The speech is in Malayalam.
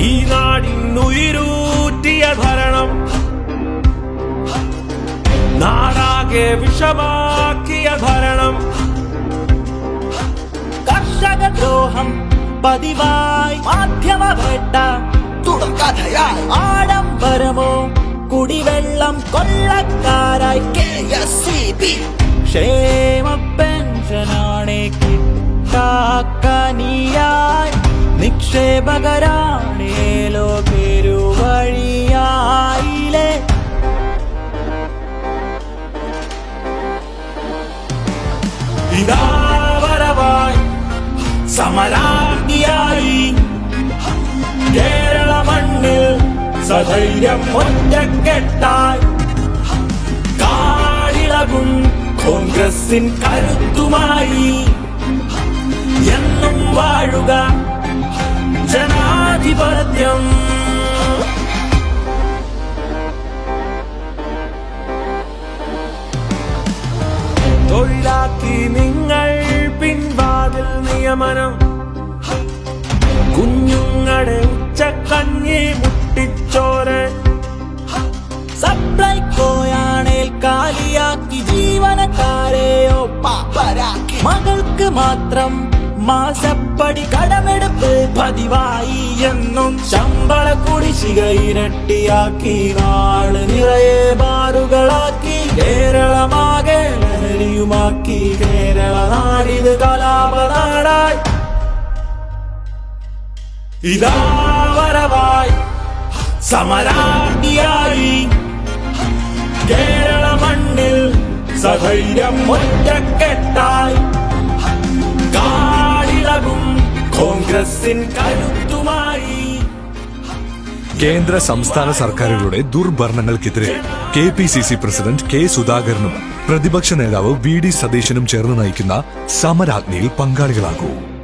ഈ നാടിനുയിരൂറ്റിയ ഭരണം നാടാകെ വിഷമാക്കിയ ഭരണം കർഷക ദ്രോഹം പതിവായി മാധ്യമ വേട്ട തുടർക്കഥയായി ആഡംബരമോ കുടിവെള്ളം കൊള്ളക്കാരായി. കെ എസ് സി ബി ക്ഷേമ പെൻഷനാണ് കിട്ടാക്കനിയായി. നിക്ഷേപകരാണേലോ പെരുവഴിയായില്ലേ ഇതാ വരവായി സമരാജ്ഞിയായി. കേരള മണ്ണിൽ സധൈര്യം ഒറ്റക്കെട്ടായി. കാടിളകും കോൺഗ്രസിൻ കരുത്തുമായി. തൊഴിലാക്കി നിങ്ങൾ പിൻവാതിൽ നിയമനം. കുഞ്ഞുങ്ങളെ ഉച്ചക്കഞ്ഞി മുട്ടിച്ചോരെ സപ്ലൈക്കോയാണേൽ കാലിയാക്കി ജീവനക്കാരെയോ പാപ്പരാക്കി മകൾക്ക് മാത്രം മാസപ്പടി കടമെടുപ്പ് പതിവായി എന്നും ശമ്പള കുടിശ്ശിക ഇരട്ടിയാക്കി നാൾ നിറയെ ബാറുകളാക്കി. കേരളമാകെ ലഹരിയുമാക്കി കേരള നാടിത് കലാപനാടായി ഇതാ വരവായി. സമരാജ്ഞിയായി. കേരള മണ്ണിൽ സധൈര്യം ഒറ്റക്കെട്ടായി. കാടിളകും കോൺഗ്രസിൻ കരുത്തുമായി. കേന്ദ്ര സംസ്ഥാന സർക്കാരുകളുടെ ദുർഭരണങ്ങൾക്കെതിരെ K P C C president K സുധാകരനും പ്രതിപക്ഷ നേതാവ് വി ഡി സതീശനും ചേർന്ന് നയിക്കുന്ന സമരാജ്ഞയിൽ പങ്കാളികളാകൂ.